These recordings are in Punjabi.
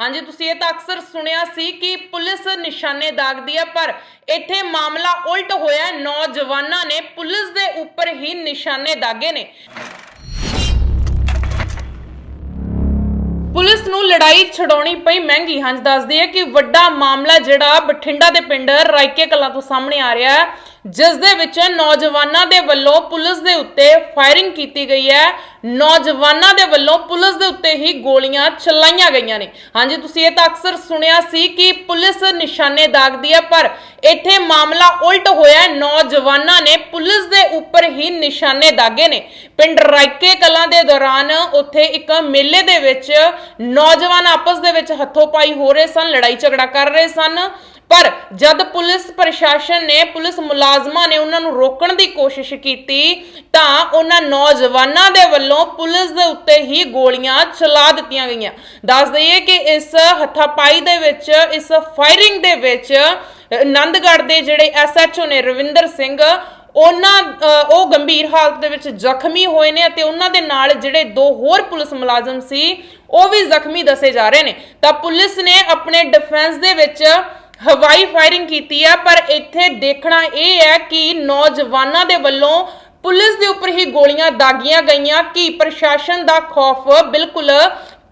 ਹਾਂਜੀ, ਤੁਸੀਂ ਇਹ ਤਾਂ ਅਕਸਰ ਸੁਣਿਆ ਸੀ ਕਿ ਪੁਲਿਸ ਨਿਸ਼ਾਨੇ ਦਾਗਦੀ ਹੈ ਪਰ ਇੱਥੇ ਮਾਮਲਾ ਉਲਟ ਹੋਇਆ ਨੌਜਵਾਨਾਂ ਨੇ ਪੁਲਿਸ ਦੇ ਉੱਪਰ ਹੀ ਨਿਸ਼ਾਨੇ ਦਾਗੇ ਨੇ। ਪੁਲਿਸ ਨੂੰ ਲੜਾਈ ਛਡਾਉਣੀ ਪਈ ਮਹਿੰਗੀ। ਹਾਂਜੀ ਦੱਸਦੀ ਹੈ ਕਿ ਵੱਡਾ ਮਾਮਲਾ ਜਿਹੜਾ ਬਠਿੰਡਾ ਦੇ ਪਿੰਡ ਰਾਇਕੇ ਕਲਾਂ ਤੋਂ ਸਾਹਮਣੇ ਆ ਰਿਹਾ ਹੈ। ਜਿਸ ਦੇ ਵਿੱਚ ਨੌਜਵਾਨਾਂ ਦੇ ਵੱਲੋਂ ਪੁਲਿਸ ਦੇ ਉੱਤੇ ਫਾਇਰਿੰਗ ਕੀਤੀ ਗਈ ਹੈ। ਨੌਜਵਾਨਾਂ ਦੇ ਵੱਲੋਂ ਪੁਲਿਸ ਦੇ ਉੱਤੇ ਹੀ ਗੋਲੀਆਂ ਚਲਾਈਆਂ ਗਈਆਂ ਨੇ। ਹਾਂਜੀ, ਤੁਸੀਂ ਇਹ ਤਾਂ ਅਕਸਰ ਸੁਣਿਆ ਸੀ ਕਿ ਪੁਲਿਸ ਨਿਸ਼ਾਨੇ ਦਾਗਦੀ ਹੈ, ਪਰ ਇੱਥੇ ਮਾਮਲਾ ਉਲਟ ਹੋਇਆ ਨੌਜਵਾਨਾਂ ਨੇ ਪੁਲਿਸ ਦੇ ਉੱਪਰ ਹੀ ਨਿਸ਼ਾਨੇ ਦਾਗੇ ਨੇ। ਪਿੰਡ ਰਾਇਕੇ ਕਲਾਂ ਦੇ ਦੌਰਾਨ ਉੱਥੇ ਇੱਕ ਮੇਲੇ ਦੇ ਵਿੱਚ ਨੌਜਵਾਨ ਆਪਸ ਦੇ ਵਿੱਚ ਹੱਥੋਂ ਪਾਈ ਹੋ ਰਹੇ ਸਨ, ਲੜਾਈ ਝਗੜਾ ਕਰ ਰਹੇ ਸਨ। ਪਰ ਜਦ ਪੁਲਿਸ ਪ੍ਰਸ਼ਾਸਨ ਨੇ, ਪੁਲਿਸ ਮੁਲਾਜ਼ਮਾਂ ਨੇ ਉਹਨਾਂ ਨੂੰ ਰੋਕਣ ਦੀ ਕੋਸ਼ਿਸ਼ ਕੀਤੀ, ਤਾਂ ਉਹਨਾਂ ਨੌਜਵਾਨਾਂ ਦੇ ਵੱਲੋਂ ਪੁਲਿਸ ਦੇ ਉੱਤੇ ਹੀ ਗੋਲੀਆਂ ਚਲਾ ਦਿੱਤੀਆਂ ਗਈਆਂ। ਦੱਸ ਦਈਏ ਕਿ ਇਸ ਹੱਥਾਪਾਈ ਦੇ ਵਿੱਚ, ਇਸ ਫਾਇਰਿੰਗ ਦੇ ਵਿੱਚ ਆਨੰਦਗੜ੍ਹ ਦੇ ਜਿਹੜੇ ਐਸਐਚਓ ਨੇ ਰਵਿੰਦਰ ਸਿੰਘ, ਉਹਨਾਂ ਉਹ ਗੰਭੀਰ ਹਾਲਤ ਦੇ ਵਿੱਚ ਜ਼ਖਮੀ ਹੋਏ ਨੇ ਅਤੇ ਉਹਨਾਂ ਦੇ ਨਾਲ ਜਿਹੜੇ ਦੋ ਹੋਰ ਪੁਲਿਸ ਮੁਲਾਜ਼ਮ ਸੀ, ਉਹ ਵੀ ਜ਼ਖਮੀ ਦੱਸੇ ਜਾ ਰਹੇ ਨੇ। ਤਾਂ ਪੁਲਿਸ ਨੇ ਆਪਣੇ ਡਿਫੈਂਸ ਦੇ ਵਿੱਚ ਹਵਾਈ ਫਾਇਰਿੰਗ ਕੀਤੀ ਹੈ ਪਰ ਇੱਥੇ ਦੇਖਣਾ ਇਹ ਹੈ ਕਿ ਨੌਜਵਾਨਾਂ ਦੇ ਵੱਲੋਂ ਪੁਲਿਸ ਦੇ ਉੱਪਰ ਹੀ ਗੋਲੀਆਂ ਦਾਗੀਆਂ ਗਈਆਂ। ਕਿ ਪ੍ਰਸ਼ਾਸਨ ਦਾ ਖੌਫ ਬਿਲਕੁਲ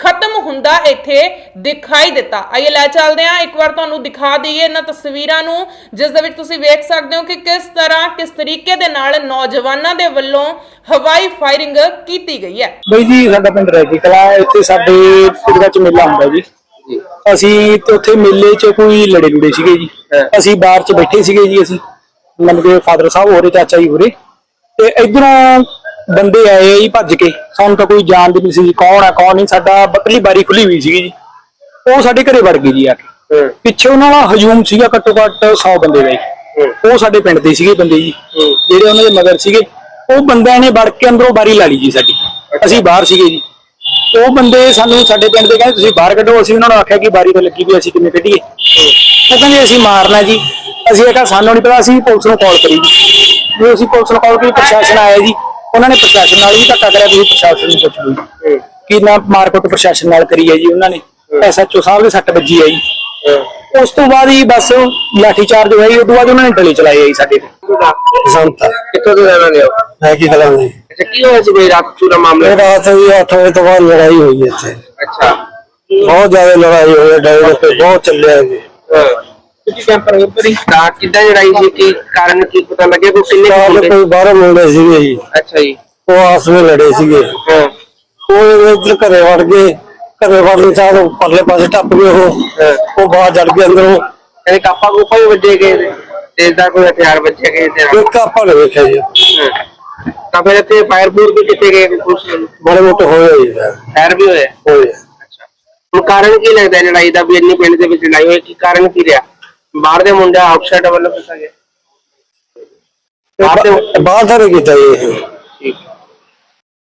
ਖਤਮ ਹੁੰਦਾ ਇੱਥੇ ਦਿਖਾਈ ਦਿੱਤਾ। ਆਈਏ ਲੈ ਚੱਲਦੇ ਹਾਂ। ਇੱਕ ਵਾਰ ਤੁਹਾਨੂੰ ਦਿਖਾ ਦਈਏ ਇਹਨਾਂ ਤਸਵੀਰਾਂ ਨੂੰ ਜਿਸ ਦੇ ਵਿੱਚ ਤੁਸੀਂ ਵੇਖ ਸਕਦੇ ਹੋ ਕਿ ਕਿਸ ਤਰ੍ਹਾਂ ਕਿਸ ਤਰੀਕੇ ਦੇ ਨਾਲ ਨੌਜਵਾਨਾਂ ਦੇ ਵੱਲੋਂ ਹਵਾਈ ਫਾਇਰਿੰਗ ਕੀਤੀ ਗਈ ਹੈ। ਬਈ ਜੀ ਸਾਡਾ ਪਿੰਡ ਰੈਗੀ ਕਲਾ ਹੈ। ਇੱਥੇ ਸਾਡੇ ਪਿੰਡ ਵਿੱਚ ਮੇਲਾ ਹੁੰਦਾ ਜੀ। ਅਸੀਂ ਤੇ ਉੱਥੇ ਮੇਲੇ 'ਚ ਕੋਈ ਲੜੇ ਲੁੜੇ ਸੀਗੇ ਜੀ। ਅਸੀਂ ਬਾਹਰ 'ਚ ਬੈਠੇ ਸੀਗੇ ਜੀ ਅਸੀਂ। ਮਤਲਬ ਕਿ ਫਾਦਰ ਸਾਹਿਬ ਹੋਰੇ ਚਾਚਾ ਜੀ ਹੋਰੇ। ਤੇ ਇਧਰੋਂ ਬੰਦੇ ਆਏ ਆ ਜੀ ਭੱਜ ਕੇ। ਸਾਨੂੰ ਤਾਂ ਕੋਈ ਜਾਣਦੇ ਨਹੀਂ ਸੀ ਜੀ ਕੌਣ ਆ ਕੌਣ ਨਹੀਂ। ਸਾਡਾ ਬੱਕਲੀ ਬਾਰੀ ਖੁੱਲੀ ਹੋਈ ਸੀਗੀ ਜੀ। ਉਹ ਸਾਡੇ ਘਰੇ ਵੜ ਗਏ ਜੀ ਆ ਕੇ। ਪਿੱਛੇ ਉਹਨਾਂ ਦਾ ਹਜੂਮ ਸੀਗਾ ਘੱਟੋ ਘੱਟ 100 ਬੰਦੇ ਦਾ ਜੀ। ਉਹ ਸਾਡੇ ਪਿੰਡ ਦੇ ਸੀਗੇ ਬੰਦੇ ਜੀ। ਜਿਹੜੇ ਉਹਨਾਂ ਦੇ ਮਗਰ ਸੀਗੇ ਉਹ ਬੰਦਿਆਂ ਨੇ ਵੜ ਕੇ ਅੰਦਰੋਂ ਬਾਰੀ ਲਾ ਲਈ ਜੀ ਸਾਡੀ। ਅਸੀਂ ਬਾਹਰ ਸੀਗੇ ਜੀ। ਉਹ ਬੰਦੇ ਸਾਨੂੰ ਸਾਡੇ ਪਿੰਡ ਦੇ ਕਹਿੰਦੇ ਤੁਸੀਂ ਬਾਹਰ ਕੱਢੋ। ਅਸੀਂ ਉਹਨਾਂ ਨੂੰ ਆਖਿਆ ਕਿ ਬਾਰੀ ਤਾਂ ਲੱਗੀ ਵੀ ਅਸੀਂ ਕਿਵੇਂ ਕੱਢੀਏ। ਉਹ ਕਹਿੰਦੇ ਅਸੀਂ ਮਾਰਨਾ ਜੀ। ਅਸੀਂ ਇਹ ਕਿਹਾ ਸਾਨੂੰ ਨਹੀਂ ਪਤਾ ਅਸੀਂ ਪੁਲਿਸ ਨੂੰ ਕਾਲ ਕਰੀ ਜੀ। ਜਦੋਂ ਅਸੀਂ ਪੁਲਿਸ ਨੂੰ ਕਾਲ ਕੀਤੀ ਪ੍ਰਸ਼ਾਸਨ ਆਇਆ ਜੀ ਉਹਨਾਂ ਨੇ ਪ੍ਰਸ਼ਾਸਨ ਨਾਲ ਵੀ ਧੱਕਾ ਕਰਿਆ ਤੁਸੀਂ ਪ੍ਰਸ਼ਾਸਨ ਨੂੰ ਪੁੱਛ ਲਓ ਜੀ। ਕਿ ਨਾ ਮਾਰਕੁੱਟ ਪ੍ਰਸ਼ਾਸਨ ਨਾਲ ਕਰੀ ਹੈ ਜੀ ਉਹਨਾਂ ਨੇ। ਐਸਐਚਓ ਸਾਹਿਬ ਦੇ ਸੱਟ ਵੱਜੀ ਹੈ ਜੀ। ਉਸ ਤੋਂ ਬਾਅਦ ਹੀ ਬਸ ਲਾਠੀ ਚਾਰਜ ਹੋਇਆ ਜੀ ਉਸ ਤੋਂ ਬਾਅਦ ਉਹਨਾਂ ਨੇ ਡਲੇ ਚਲਾਏ ਆ ਜੀ ਸਾਡੇ ਤੇ। ਬਸੰਤ। ਕਿੱਥੋਂ ਦੇ ਰਹਿਣ ਹੋ? ਹੈ ਕੀ ਕਲਾਂ ਦੀ ਅੱਛਾ ਕੀ ਹੋਇਆ ਸੀ ਕੋਈ ਰਾਤ ਪੂਰਾ ਮਾਮਲਾ? ਇਹ ਰਾਤ ਵੀ 8 ਵਜੇ ਤੋਂ ਬਾਅਦ ਲੜਾਈ ਹੋਈ ਇੱਥੇ। ਅੱਛਾ। ਬਹੁਤ ਜ਼ਿਆਦਾ ਲੜਾਈ ਹੋਈ ਡਰੇ ਬਹੁਤ ਚੱਲਿਆ ਜੀ। ਹਾਂ। ਤੁਸੀਂ ਕੈਂਪ ਕਿੱਦਾਂ ਸੀ ਕੀ ਕਾਰਨ ਕੀ ਪਤਾ ਲੱਗਿਆ ਕੋਈ ਕਿੰਨੇ ਕੁ ਨਾਲ ਮੁੰਡੇ ਕੋਈ ਬਾਹਰੋਂ ਮੁੰਡੇ ਸੀਗੇ ਜੀ। ਅੱਛਾ ਜੀ। ਉਹ ਆਪਸ ਵਿੱਚ ਲੜੇ ਸੀਗੇ। ਹਾਂ। ਉਹ ਇੱਧਰ ਘਰੇ ਵੜ ਗਏ। ਘਰੇ ਵੜਨ ਸਾਰ ਉਹ ਪਰਲੇ ਪਾਸੇ ਟੱਪ ਗਏ ਉਹ। ਉਹ ਬਾਹਰ ਜੜ ਗਏ ਅੰਦਰੋਂ। ਕਹਿੰਦੇ ਕਾਪਾ ਕੋਪਾ ਵੀ ਵੱਜੇ ਗਏ ਨੇ। ਤੇ ਦਾ ਕੋਈ ਹਥਿਆਰ ਵੱਜੇ ਗਏ ਤੇ ਇੱਕ ਆਪਾਂ ਨੇ ਵੇਖਿਆ ਜੀ। ਹਾਂ। ਤਾਂ ਫਿਰ ਇੱਥੇ ਫਾਇਰ ਬੂਰ ਵੀ ਕਿੱਥੇ ਗਏ ਬੜੇ ਮੋਟੇ ਹੋਏ ਜੀ। ਫਾਇਰ ਵੀ ਹੋਏ? ਹੋਏ। ਅੱਛਾ। ਹੁਣ ਕਾਰਨ ਕੀ ਲੱਗਦਾ ਹੈ ਲੜਾਈ ਦਾ ਵੀ ਇੰਨੀ ਪਿੰਡ ਦੇ ਵਿੱਚ ਲੜਾਈ ਹੋਈ ਕੀ ਕਾਰਨ ਕੀ ਰਿਹਾ? ਬਾਹਰ ਦੇ ਮੁੰਡਾ ਆਊਟਸਾਈਡ ਵੱਲੋਂ ਫਸਾ ਗਿਆ ਬਾਹਰ ਦੇ ਬਾਹਰ ਦਾ ਨਹੀਂ ਕੀਤਾ ਜੀ ਇਹ।